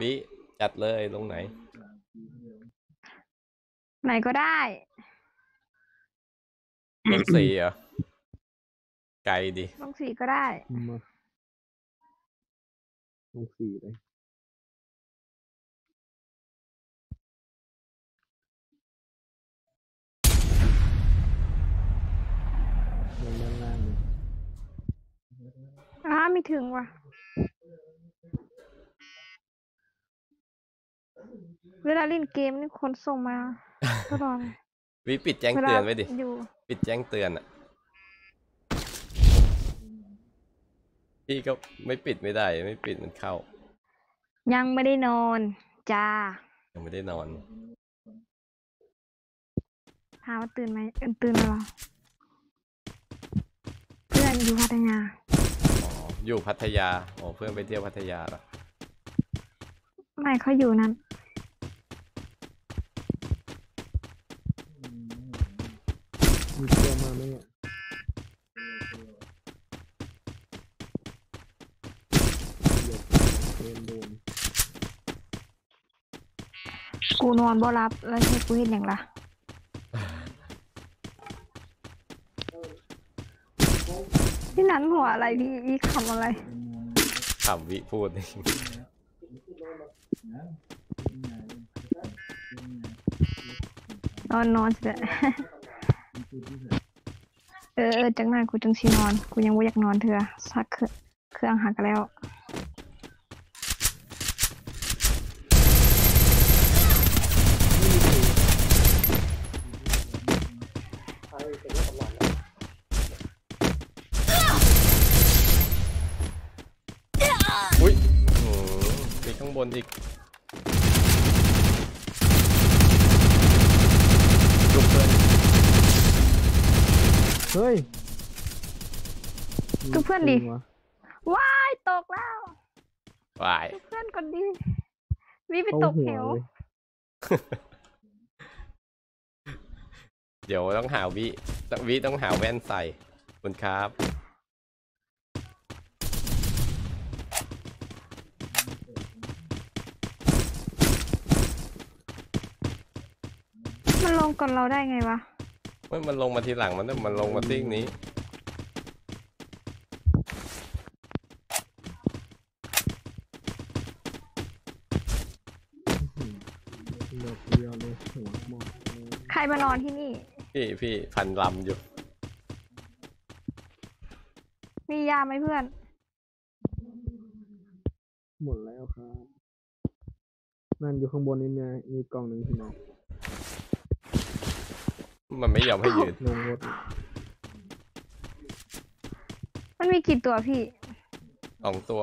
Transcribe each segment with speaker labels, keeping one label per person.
Speaker 1: วิจัดเลยลงไหน
Speaker 2: ไหนก็ได้
Speaker 1: ลงสี่เหรอไกลดิ
Speaker 2: ลงสีก็ได้
Speaker 3: มาลงสี่เลย ลงด้านล่างเลย
Speaker 2: อ้าไม่ถึงว่ะ เวลาเล่นเกมนี่คนส่งมาตลอดเลย
Speaker 1: วิปิดแจ้ง
Speaker 2: เวลา
Speaker 1: เตือนไว้ดิ
Speaker 2: อยู่
Speaker 1: ปิดแจ้งเตือนอะ พี่ก็ไม่ปิดไม่ได้ ไม่ปิดมันเข้า
Speaker 2: ยังไม่ได้นอนจ้า
Speaker 1: ยังไม่ได้นอน
Speaker 2: ถามว่าตื่นไหมเอิ้นตื่นแล้วเหรอเพื่อนอยู่พัทยา
Speaker 1: อ๋อ อยู่พัทยา อ๋อ เพื่อนไปเที่ยวพัทยาเหรอ
Speaker 2: ไม่เขาอยู่นั้น
Speaker 3: น
Speaker 2: อนบ่รับแล้วให้กูเห็นอย่างละพี่นั้นหัวอะไรพี่พี่คำอะไร
Speaker 1: ถามวิพูด
Speaker 2: นอนนอนเถอะเออเออจังนั้นกูจังชีนอน กูยังบ่อยากนอนเถอะซักเครื่องเครื่องหักแล้ว
Speaker 1: บนอีกลุกเพื่อน
Speaker 3: เฮ้ย
Speaker 2: ก็เพื่อนดิ
Speaker 3: มีจริงวะ
Speaker 2: ว้ายตกแล้ว
Speaker 1: วาย
Speaker 2: เพื่อนคนดีวิไป
Speaker 3: เข้า
Speaker 2: ตก
Speaker 3: หั
Speaker 2: เห
Speaker 3: ว
Speaker 2: ว
Speaker 3: เลย
Speaker 1: เดี๋ยวต้องหาวิต้องวิต้องหาแว่นใส่ขอบคุณครับ
Speaker 2: มันลง ก่อนเราได้ไงวะ
Speaker 1: เมื่อมันลงมาทีหลังมันต้องมันลงมาซิ่งนี้
Speaker 3: เหลือเดียวเลยหัวหมดเลย
Speaker 2: ใครมานอนที่นี่
Speaker 1: พี่พี่พันลำอยู่
Speaker 2: มียาไหมเพื่อน
Speaker 3: หมดแล้วครับ นั่นอยู่ข้างบนนี่มีมีกล่องหนึ่งที่ไหน
Speaker 1: มันไม่ยอมให้ยืน
Speaker 3: ลงรถ
Speaker 2: มันมีกี่ตัวพี่
Speaker 1: สองตัว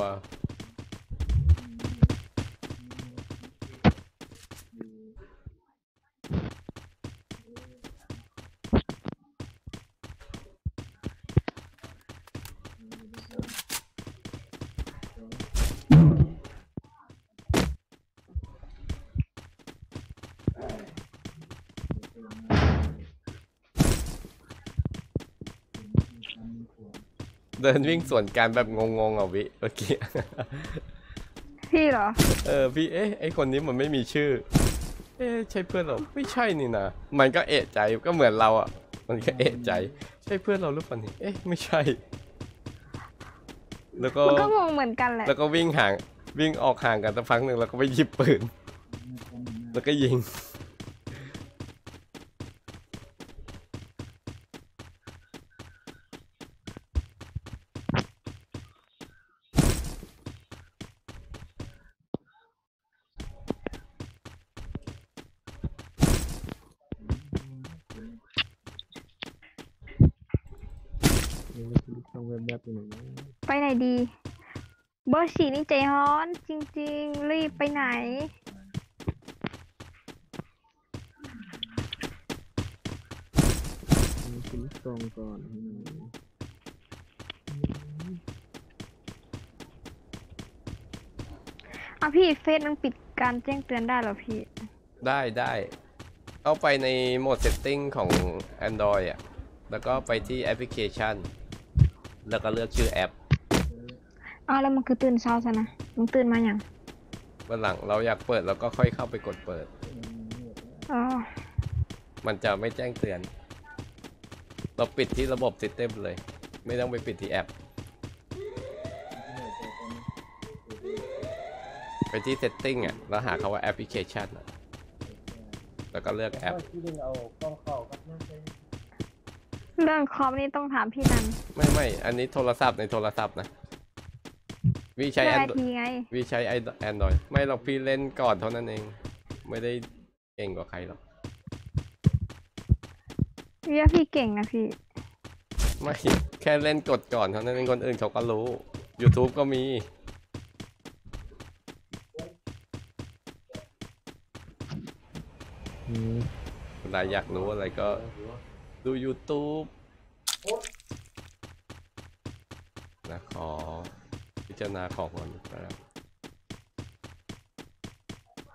Speaker 1: เดินวิ่งสวนกันแบบงงๆอะวิเมื่อกี้
Speaker 2: พี่เหรอ
Speaker 1: เออพี่เอ๊ะไอคนนี้มันไม่มีชื่อ เอ๊ะใช่เพื่อนเราไม่ใช่นี่นะมันก็เอะใจก็เหมือนเราอะ มันก็เอะใจ ใช่เพื่อนเราหรือเปล่านี่เอ๊ะไม่ใช่ แล้วก็
Speaker 2: มันก็งงเหมือนกันแหละ
Speaker 1: แล้วก็วิ่งห่างวิ่งออกห่างกันสักพักหนึ่งแล้วก็ไปหยิบปืน แล้วก็ยิง
Speaker 3: ต้องแวบๆอยู่ไหนนะ
Speaker 2: ไปไหนดี เบอร์สี่นี่ใจฮ้อนจริงๆ รีบไปไหน
Speaker 3: มีชิ้นกล่องก่อนที่ไหน
Speaker 2: อะพี่เฟซมันปิดการแจ้งเตือนได้เหรอพี่
Speaker 1: ได้ได้เข้าไปในโหมด setting ของ Android อะ แล้วก็ไปที่แอปพลิเคชัน แล้วก็เลือกชื่อแอป
Speaker 2: อ้าวแล้วมันคือตื่นเช้าซะนะมึงตื่นมาอย่าง
Speaker 1: วันหลังเราอยากเปิดเราก็ค่อยเข้าไปกดเปิด
Speaker 2: อ๋อ
Speaker 1: มันจะไม่แจ้งเตือน เราปิดที่ระบบซิสเต็มเลย ไม่ต้องไปปิดที่แอป ไปที่ setting อะ แล้วหาคาว่าแอปพลิเคชันอะแล้วก็เลือกแอป
Speaker 4: ที่ดึงเอากล้อง
Speaker 2: เรื่องคอมนี่ต้องถามพี่นัน
Speaker 1: ไม่ไม่อันนี้โทรศัพท์ในโทรศัพท์นะวีใช้
Speaker 2: เรื่องไอ
Speaker 1: Android
Speaker 2: ทีไง
Speaker 1: วีใช้แอนดรอยไม่หรอกพี่เล่นก่อนเท่านั้นเอง ไม่ได้เก่งกว่าใครหรอก
Speaker 2: พี่ว่าพี่เก่งนะพี่
Speaker 1: ไม่แค่เล่นกดก่อนเท่านั้นเองคนอื่นเขาก็รู้ YouTube ก็มี
Speaker 3: อืม
Speaker 1: เวลาอยากรู้อะไรก็ ดู YouTube นะขอพิจารณาของก่อนนะครับ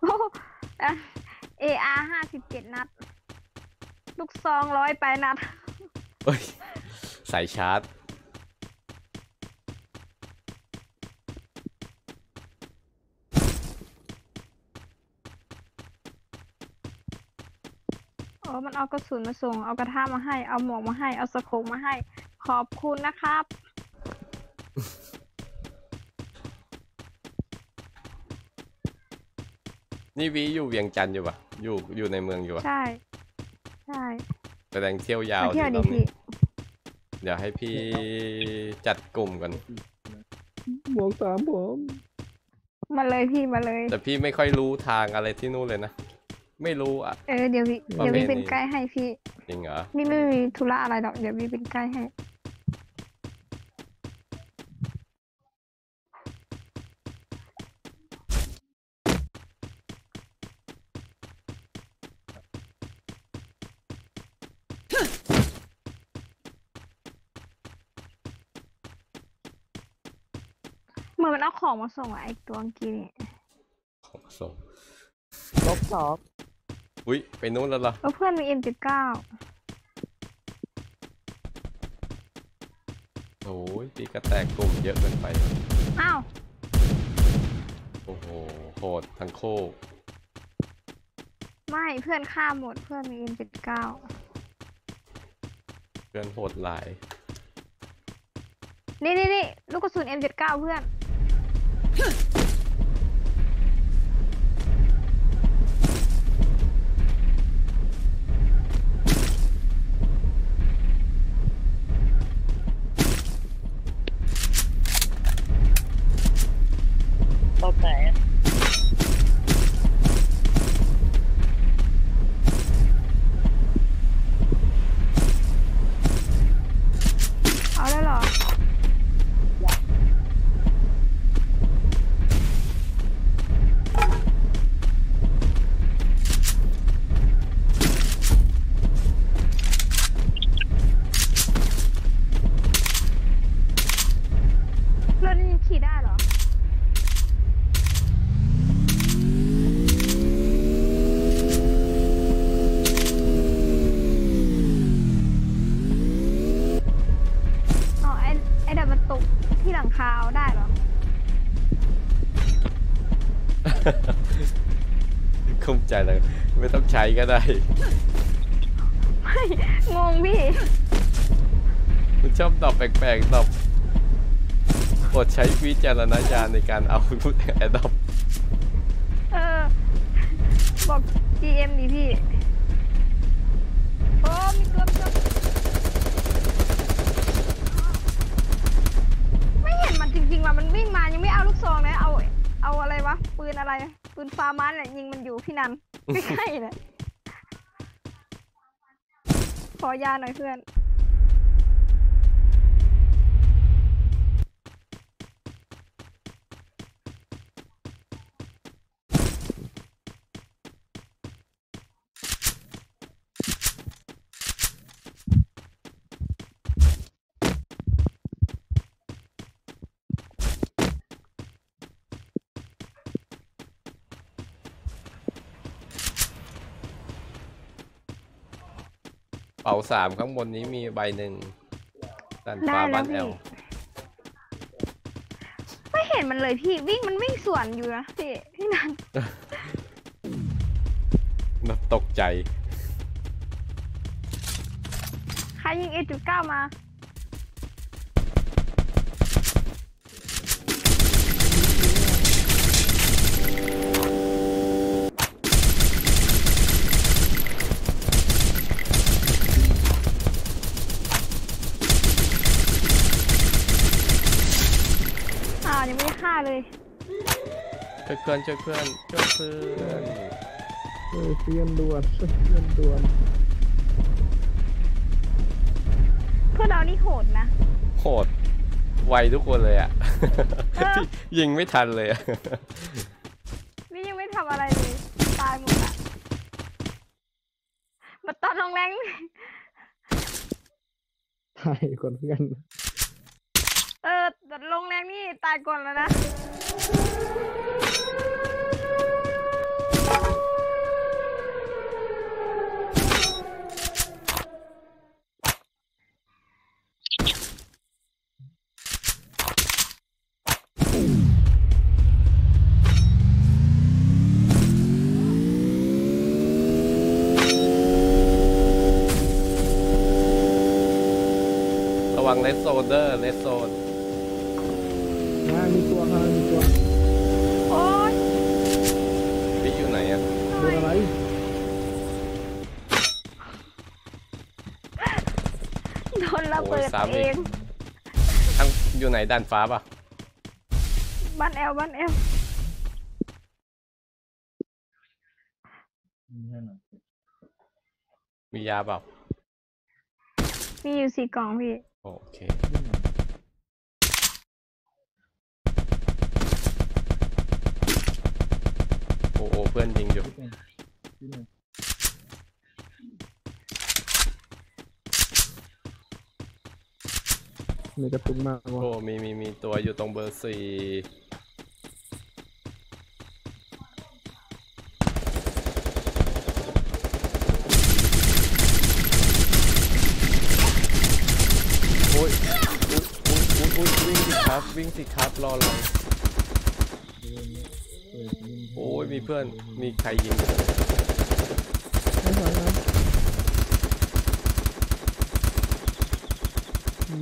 Speaker 2: โอ้เออาร์ห้าสิบเจ็ดนัด ลูกซองร้อยไปนัด
Speaker 1: เฮ้ย สายชาร์จ
Speaker 2: โอ้มันเอากระสุนมาส่ง เอากระทะมาให้ เอาหมวกมาให้ เอาสโคปมาให้ ขอบคุณนะครับ
Speaker 1: นี่วีอยู่เวียงจันทร์อยู่ปะอยู่อยู่ในเมืองอยู่ปะ
Speaker 2: ใช่ ใช่
Speaker 1: แสดงเที่ยวยาว
Speaker 2: มาเที่ยว
Speaker 1: ร
Speaker 2: ดิ
Speaker 1: อบนี้
Speaker 2: พี่
Speaker 1: เดี๋ยวให้พี่จัดกลุ่มกัน
Speaker 3: หมวกสามผม
Speaker 2: มาเลยพี่มาเลย
Speaker 1: แต่พี่ไม่ค่อยรู้ทางอะไรที่นู่นเลยนะ ไม่รู้อะ
Speaker 2: เออเดี๋ยวพี่
Speaker 1: ประ
Speaker 2: เดี๋ยว
Speaker 1: เภท
Speaker 2: พี่เป็น
Speaker 1: นี้
Speaker 2: ไกด์ให้พี่
Speaker 1: จริงเหรอ
Speaker 2: นี่ไม่มีธุระอะไรหรอกเดี๋ยวพี่เป็นไกด์ให้ เหมือนมันเอาของมาส่งอะไอ้ตัวเมื่อกี้นี่
Speaker 1: ของส่ง
Speaker 4: ลบสอง
Speaker 1: อุ้ยไปนู้นแล้วเหรอ
Speaker 2: แล้วเพื่อนมี M79
Speaker 1: โอ้ยพี่ก็แตกกลุ่มเยอะเกินไป
Speaker 2: อ้าว
Speaker 1: โอ้โหโหดทั้งโคก
Speaker 2: ไม่เพื่อนฆ่าหมดเพื่อนมี M79
Speaker 1: เพื่อนโหดหลาย
Speaker 2: นี่นี่นี่ลูกกระสุน M79 เพื่อน คุ้
Speaker 1: มใจเลยไม่ต้องใช้ก็ได้
Speaker 2: งงพี่
Speaker 1: คุณชอบตอบแปลกๆตอบกดใช้วิจารณญาณในการเอาพูดแอดดอป
Speaker 2: เออ บอก GM ดิพี่ โอ้ มีตัวมีตัวไม่เห็นมันจริงๆว่ะมันวิ่งมายังไม่เอาลูก ปืนอะไร ปืนฟาร์มันแหละยิงมันอยู่พี่นันไม่ใช่เลยขอยาหน่อยเพื่อน
Speaker 1: เป๋าสามข้างบนนี้มีใบหนึ่งด้าน
Speaker 2: ได้
Speaker 1: ฟ้า
Speaker 2: แล้
Speaker 1: บ้า
Speaker 2: วน
Speaker 1: แอ
Speaker 2: พี่
Speaker 1: ล
Speaker 2: ไม่เห็นห็นมันเลยพี่วิ่งมันวิ่งสวนอยู่นะพี่พี่นัน
Speaker 1: แบบตกใจ
Speaker 2: ใครยิงเอจุดเก้ามา
Speaker 1: ช่วยเพื่อนช่วยเพื่อนช่วยเพื่อน
Speaker 3: เออเซียนด่วนเซียนด่วน
Speaker 2: พวกเรานี่โหดนะ
Speaker 1: โหดไวทุกคนเลยอะ
Speaker 2: เออ
Speaker 1: พี่ยิงไม่ทันเลยอะ
Speaker 2: นี่ยังไม่ทำอะไรเลย ตายหมดละมาตัดลงแรง
Speaker 3: ตายก่อนเพื่อน
Speaker 2: เออตัดลงแรงนี่ตายก่อนแล้วนะ
Speaker 1: โซเดอร์เลสโซน
Speaker 3: นะมีตัวครับมีตัว
Speaker 2: โอ๊ย
Speaker 1: พี่อยู่ไหนอะ
Speaker 3: โดนอะไร
Speaker 2: โดนระเบิด
Speaker 1: โอ้ยซ้ำอีก
Speaker 2: เอง
Speaker 1: ทั้งอยู่ไหนด้านฟ้าป่ะ
Speaker 2: บ้านแอลบ้านแอล
Speaker 1: มียาเปล่า
Speaker 2: มีอยู่สี่กล่องพี่
Speaker 1: โอเคโอ้โอเพื่อนยิงอยู่
Speaker 3: มีกระตุกมาก
Speaker 1: โอ้
Speaker 3: วะ
Speaker 1: มีมีมีตัวอยู่ตรงเบอร์สี่โอ้ยอุ้ยอุ้ยอุ้ยวิ่งสิครับ วิ่งสิครับรออะไรโอ้ยมีเพื่อนมีใครยิงอยู่
Speaker 3: ไม่ฟังนะ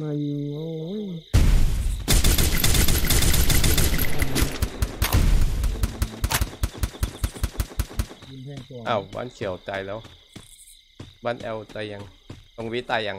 Speaker 3: มายิงโอ้ย
Speaker 1: อ้าวบ้านเขียวตายแล้ว บ้านแอลตายยังตรงวิตายยัง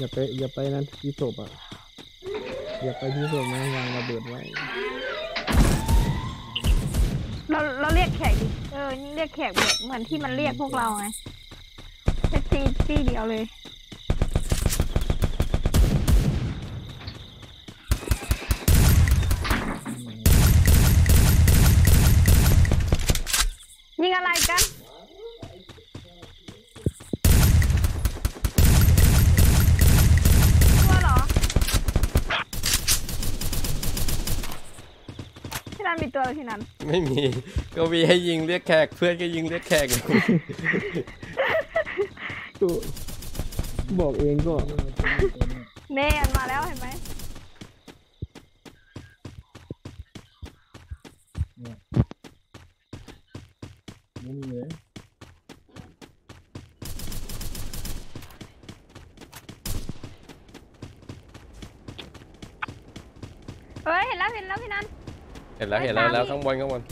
Speaker 1: อย่าไปอย่า
Speaker 3: ไปนั่นที่ศพอะ อย่าไปที่ศพนะวางระเบิดไว้
Speaker 2: เราเราเรียกแขกดิเออ เรียกแขกแบบเหมือนที่มันเรียกพวกเราไงแค่ตีตีเดียวเลย นันมีตัวเหรอพี่นัน
Speaker 1: ไม่มี ก็มีให้ยิงเรียกแขก เพื่อนก็ยิงเรียกแขก
Speaker 3: ตัวบอกเองก็
Speaker 2: เน่อันมาแล้วเห็นไหมเฮ้ยเห็นแล้วเห็นแล้วพี่นัน
Speaker 1: เห็นแล้วเห็นแล้ว
Speaker 2: ไม่
Speaker 1: แล้ว
Speaker 2: ตาม
Speaker 1: ข้างบนข้างบน